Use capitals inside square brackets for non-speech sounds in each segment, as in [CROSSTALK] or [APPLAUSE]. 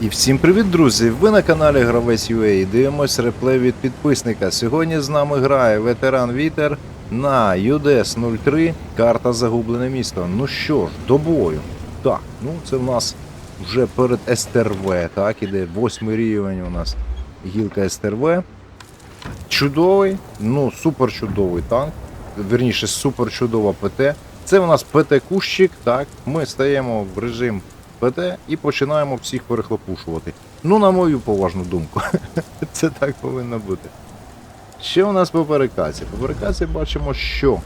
І всім привіт, друзі! Ви на каналі Гравець UA дивимось реплей від підписника. Сьогодні з нами грає ветеран Вітер на UDS 03, карта Загублене місто. Ну що ж, до бою. Так, ну це в нас вже перед СТРВ, так, іде восьмий рівень у нас гілка СТРВ. Чудовий, ну супер чудовий танк. Вірніше, супер чудова ПТ. Це у нас ПТ-кущик, так. Ми стаємо в режим ПТ і починаємо всіх перехлопушувати. Ну, на мою поважну думку. [LAUGHS] Це так повинно бути. Що у нас по переказі? По переказі бачимо, що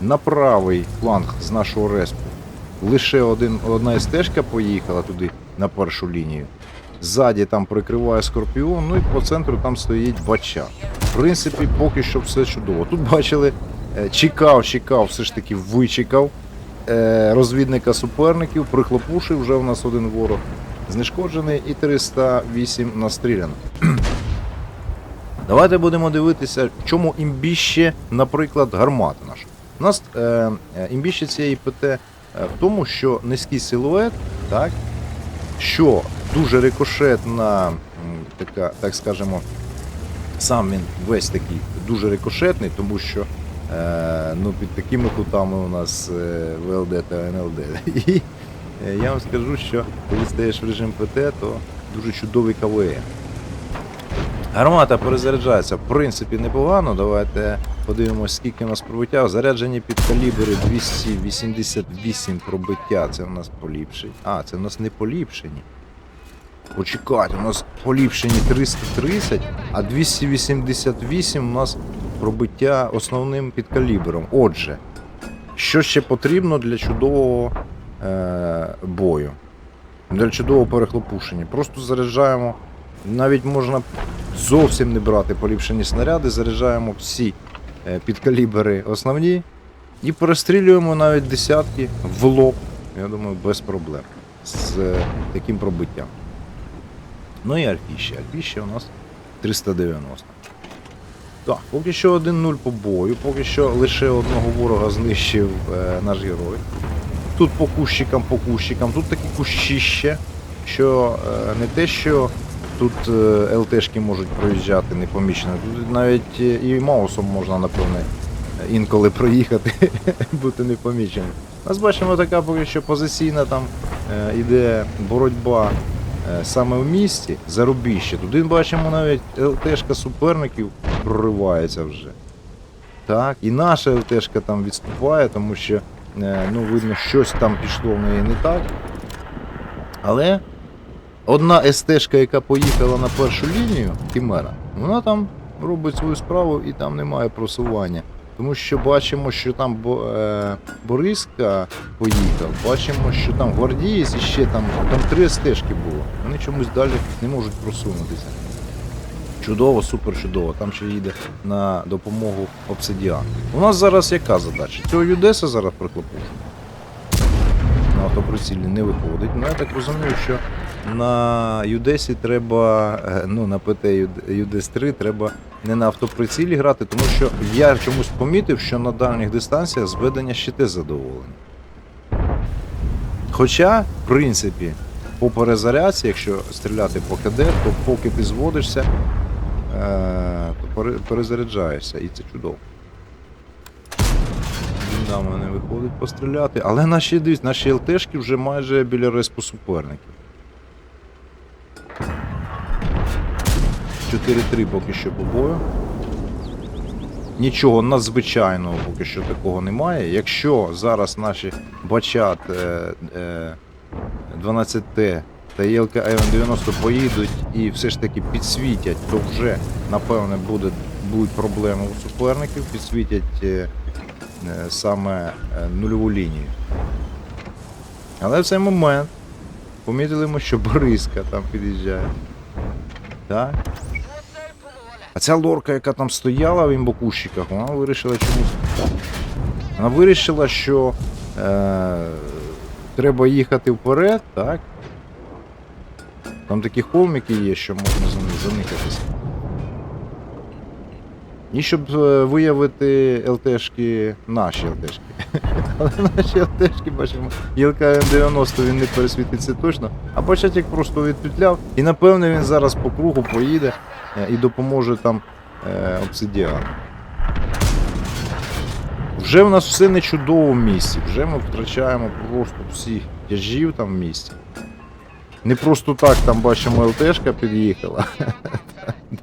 на правий фланг з нашого респу лише один, одна стежка поїхала туди на першу лінію. Ззаді там прикриває Скорпіон, ну і по центру там стоїть бача. В принципі, поки що все чудово. Тут бачили, е, чекав, чекав, все ж таки вичекав розвідника суперників, прихлопушив, вже в нас один ворог знешкоджений і 308 настріляно. Давайте будемо дивитися, чому імбіще, наприклад, гармата наша. У нас е, е, імбіще цієї ПТ е, в тому, що низький силует, так, що дуже рикошетна, така, так скажемо, сам він весь такий дуже рикошетний, тому що е, ну, під такими кутами у нас е, ВЛД та НЛД. [LAUGHS] І е, я вам скажу, що коли стаєш в режим ПТ, то дуже чудовий КВМ. Гармата перезаряджається, в принципі, непогано. Давайте подивимось, скільки у нас пробиття. Заряджені під калібри 288 пробиття. Це у нас поліпшені. А, це у нас не поліпшені. Почекайте, у нас поліпшені 330, а 288 у нас пробиття основним підкалібром. Отже, що ще потрібно для чудового е- бою? Для чудового перехлопушення. Просто заряджаємо. Навіть можна зовсім не брати поліпшені снаряди, заряджаємо всі е, підкалібри основні і перестрілюємо навіть десятки в лоб. Я думаю, без проблем з е, таким пробиттям. Ну і альфіще. Альфіще у нас 390. Так, поки що 1-0 по бою, поки що лише одного ворога знищив е, наш герой. Тут по кущикам, по кущикам, тут такі кущіще, що е, не те, що тут е, ЛТшки можуть проїжджати непомічено, тут навіть е, і маусом можна, напевне, інколи проїхати, [LAUGHS] бути непоміченим. Нас бачимо така поки що позиційна там е, іде боротьба е, саме в місті, зарубіще. Туди бачимо навіть ЛТшка суперників проривається вже. Так, і наша ЛТшка там відступає, тому що е, ну, видно, щось там пішло в неї не так. Але одна СТшка, яка поїхала на першу лінію, Хімера, вона там робить свою справу і там немає просування. Тому що бачимо, що там е, Бориска поїхав, бачимо, що там гвардієць і ще там, там три стежки було. Вони чомусь далі не можуть просунутися. Чудово, супер чудово. Там ще їде на допомогу обсидіан. У нас зараз яка задача? Цього Юдеса зараз прихлопушимо. На автоприцілі не виходить. Ну я так розумію, що на Юдесі треба, е, ну на ПТ Юдес 3 треба не на автоприцілі грати, тому що я чомусь помітив, що на дальніх дистанціях зведення щити задоволені. Хоча, в принципі, по перезарядці, якщо стріляти по КД, то поки ти зводишся, то перезаряджаєшся, і це чудово. Динамо не виходить постріляти, але наші дивіться, наші ЛТшки вже майже біля респу суперників. 4-3 поки що по бою. Нічого надзвичайного поки що такого немає. Якщо зараз наші бачат е, е, 12Т та ЄЛК АМ-90 поїдуть і все ж таки підсвітять, то вже напевне буде, будуть проблеми у суперників, підсвітять е, е, саме е, нульову лінію. Але в цей момент помітили ми, що Бориска там під'їжджає. Так? А ця лорка, яка там стояла в імбокущиках, вона вирішила чомусь. Вона вирішила, що е, треба їхати вперед, так? Там такі холмики є, що можна за них заникатися. І щоб е, виявити ЛТшки, наші ЛТшки. [LAUGHS] Але наші ЛТшки, бачимо, ЄЛК М90 він не пересвітиться точно, а початок просто відпетляв. І напевне він зараз по кругу поїде е, і допоможе там е, обсидіану. Вже в нас все не чудово в місті. Вже ми втрачаємо просто всіх тяжів там в місті. Не просто так там бачимо ЛТшка під'їхала.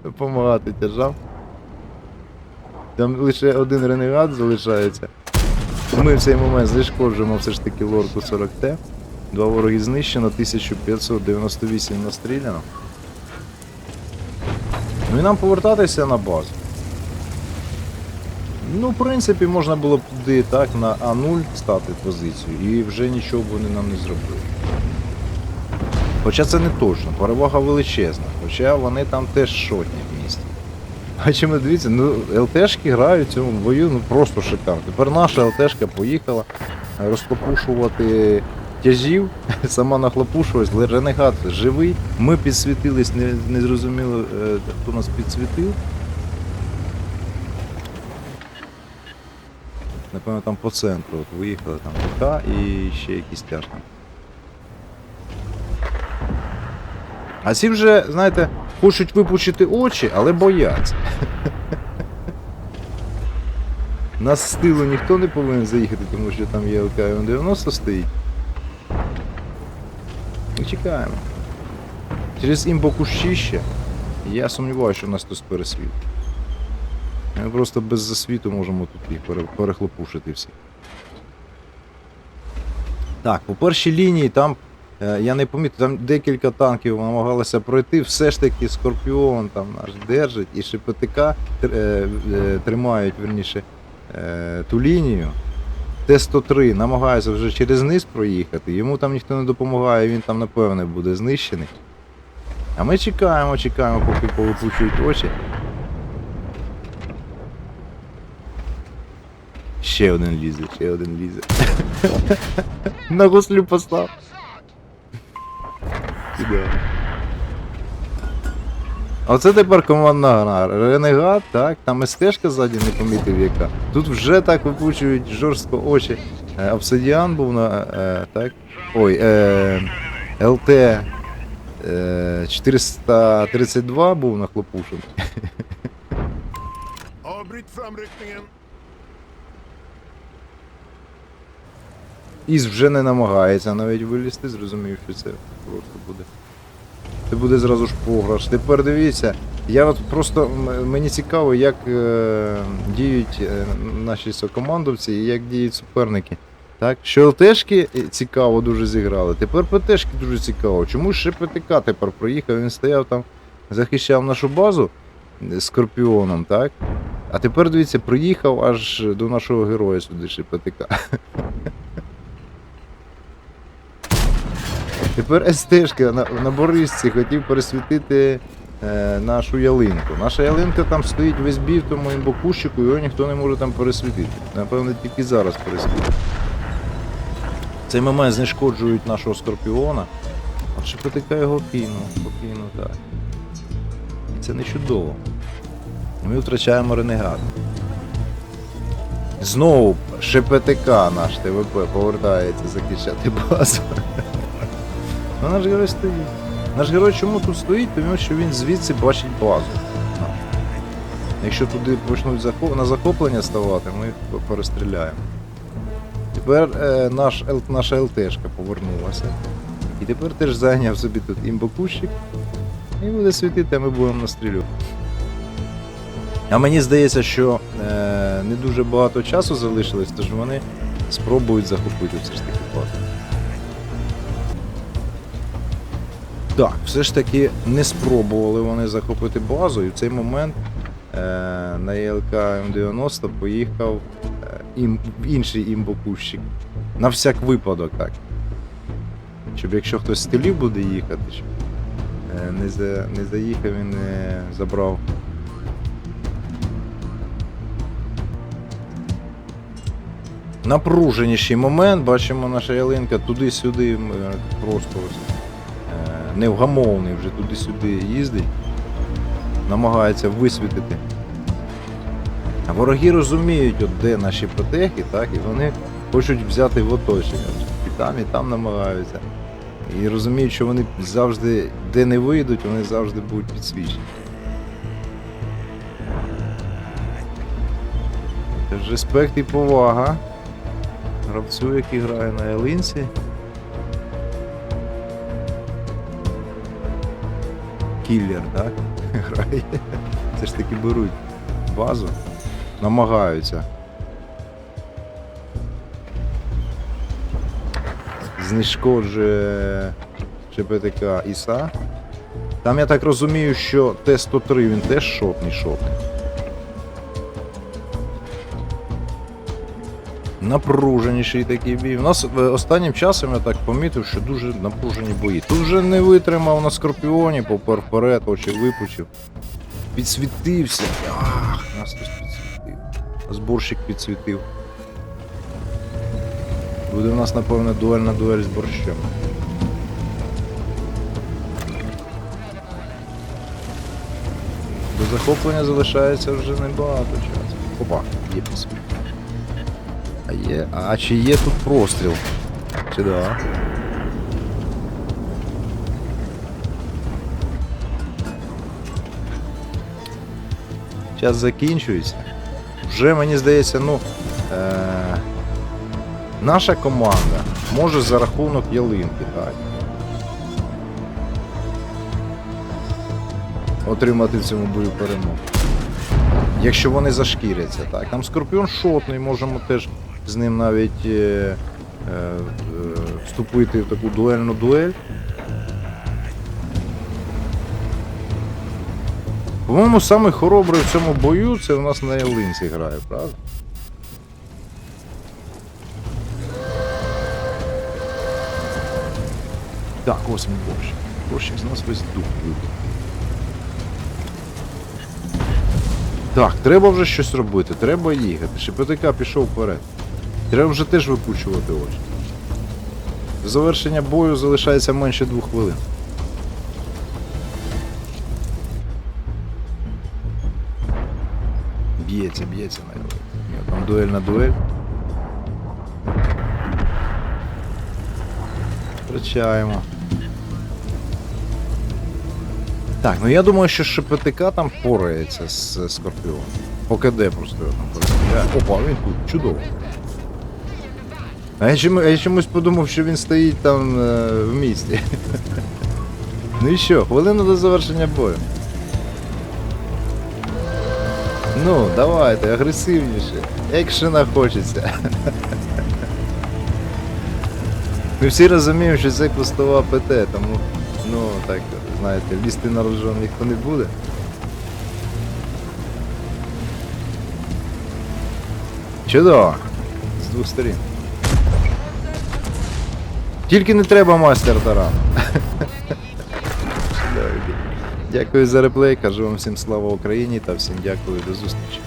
Допомагати тяжам. Там лише один ренегат залишається. Ми в цей момент знешкоджуємо все ж таки лорку 40Т. Два вороги знищено, 1598 настріляно. Ну і нам повертатися на базу. Ну, в принципі, можна було б туди так на А0 стати позицію, і вже нічого б вони нам не зробили. Хоча це не точно, перевага величезна, хоча вони там теж шотні в місті. Бачимо, дивіться, ну ЛТшки грають в цьому бою ну просто шикарно. Тепер наша ЛТшка поїхала розхлопушувати тяжів, [LAUGHS] сама нахлопушувалась, ренегат живий. Ми підсвітились, не, не зрозуміло, е, хто нас підсвітив. Напевно, там по центру от виїхали там ВК і ще якісь тяжкі. А ці вже, знаєте, хочуть випучити очі, але бояться. [LAUGHS] Нас з тилу ніхто не повинен заїхати, тому що там є ЛК-90 стоїть. Ми чекаємо. Через імбокущище я сумніваюся, що нас хтось пересвіт. Ми просто без засвіту можемо тут їх перехлопушити всі. Так, по першій лінії там Я не помітив, там декілька танків намагалися пройти, все ж таки Скорпіон там наш держить і ШПТК е, е, тримають верніше, е, ту лінію. Т-103 намагається вже через низ проїхати, йому там ніхто не допомагає, він там напевне буде знищений. А ми чекаємо, чекаємо, поки повипучують очі. Ще один лізе, ще один лізе. [LAUGHS] На гуслю постав. Ідеально. Оце тепер командна гра. Ренегат, так, там СТшка ззаді не помітив яка. Тут вже так випучують жорстко очі. Е, Обсидіан був на. Е, так. Ой, е, ЛТ е, 432 був нахлопушений. Avbryt Із вже не намагається навіть вилізти, зрозумів, що це просто буде. Це буде зразу ж програш. Тепер дивіться, я от просто мені цікаво, як е, діють е, наші сокомандовці і як діють суперники. Так, що ЛТшки е, цікаво дуже зіграли. Тепер ПТшки дуже цікаво. Чому ще ПТК тепер проїхав? Він стояв там, захищав нашу базу е, скорпіоном, так? А тепер дивіться, приїхав аж до нашого героя сюди ще ПТК. [LAUGHS] Тепер СТшка на, на Борисці хотів пересвітити е, нашу ялинку. Наша ялинка там стоїть весь бій в тому імбокущику, його ніхто не може там пересвітити. Напевно, тільки зараз пересвітить. Цей момент знешкоджують нашого скорпіона. А ШПТК його кинув, покинув, так. І це не чудово. Ми втрачаємо ренегата. Знову ШПТК наш ТВП повертається захищати базу. Ну, наш герой стоїть. Наш герой чому тут стоїть? Тому що він звідси бачить базу. Якщо туди почнуть на захоплення ставати, ми їх перестріляємо. Тепер е, наш, наша ЛТшка повернулася. І тепер теж зайняв собі тут імбокущик. І буде світити, а ми будемо настрілювати. А мені здається, що е, не дуже багато часу залишилось, тож вони спробують захопити все ж таки базу. Так, все ж таки не спробували вони захопити базу, і в цей момент е, на ЄЛК М90 поїхав е, ім, інший імбокущик. На всяк випадок так. Щоб якщо хтось з тилів буде їхати, щоб е, не, за, не заїхав і не забрав. Напруженіший момент, бачимо наша ялинка туди-сюди, е, просто ось е, невгамовний вже туди-сюди їздить, намагається висвітити вороги розуміють, от де наші потехи, так, і вони хочуть взяти в оточення. І там, і там намагаються. І розуміють, що вони завжди, де не вийдуть, вони завжди будуть підсвічені. Респект і повага гравцю, який грає на ялинці. Кіллер, да, [LAUGHS] Грає. Це ж таки беруть базу, намагаються. Знешкоджує ЧПТК ІСА. Там я так розумію, що Т-103 він теж шотний шотний. Напруженіший такий бій. У нас е, останнім часом я так помітив, що дуже напружені бої. Тут вже не витримав на скорпіоні, попер вперед, очі випучив. Підсвітився. Ах, нас хтось підсвітив. Зборщик підсвітив. Буде в нас, напевно, дуельна дуель з борщем. До захоплення залишається вже небагато часу. Опа, є підсвіт. А є. А чи є тут простріл? Чи да? Час закінчується. Вже мені здається, ну. Е- наша команда може за рахунок ялинки, так. Отримати в цьому бою перемогу. Якщо вони зашкіряться, так. Там Скорпіон шотний, можемо теж з ним навіть е, е, вступити в таку дуельну дуель. По-моєму, самий хоробрий в цьому бою це у нас на ялинці грає, правда? Так, ось він борщик. Борщик з нас весь дух вибив. Так, треба вже щось робити, треба їхати. ШПТК пішов вперед. Треба вже теж викучувати очі. До завершення бою залишається менше двох хвилин. Б'ється, б'ється на його. Ні, Там дуель на дуель. Втрачаємо. Так, ну я думаю, що ШПТК там впорається з Скорпіоном. По КД просто його там перестріляє. Опа, він тут, чудово. А я, чому, я чомусь подумав, що він стоїть там е, в місті. [LAUGHS] ну і що, хвилина до завершення бою. Ну, давайте, агресивніше. Екшена хочеться. [LAUGHS] Ми всі розуміємо, що це кустова ПТ, тому, ну, так, знаєте, лізти на рожон ніхто не буде. Чудово! З двох сторін. Тільки не треба майстер таран. [LAUGHS] Дякую за реплей, кажу вам всім слава Україні та всім дякую до зустрічі.